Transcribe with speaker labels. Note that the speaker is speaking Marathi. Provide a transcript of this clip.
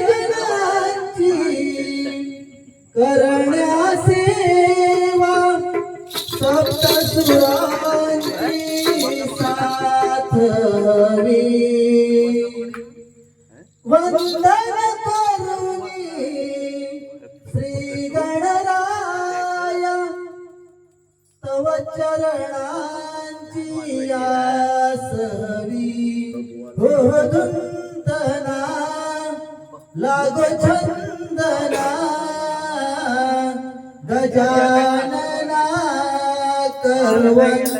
Speaker 1: रसिकजनांची करण्यासेवा सप्त तव चरणांची यासरी हो धुंतना लागो छंदना गजानना करवंत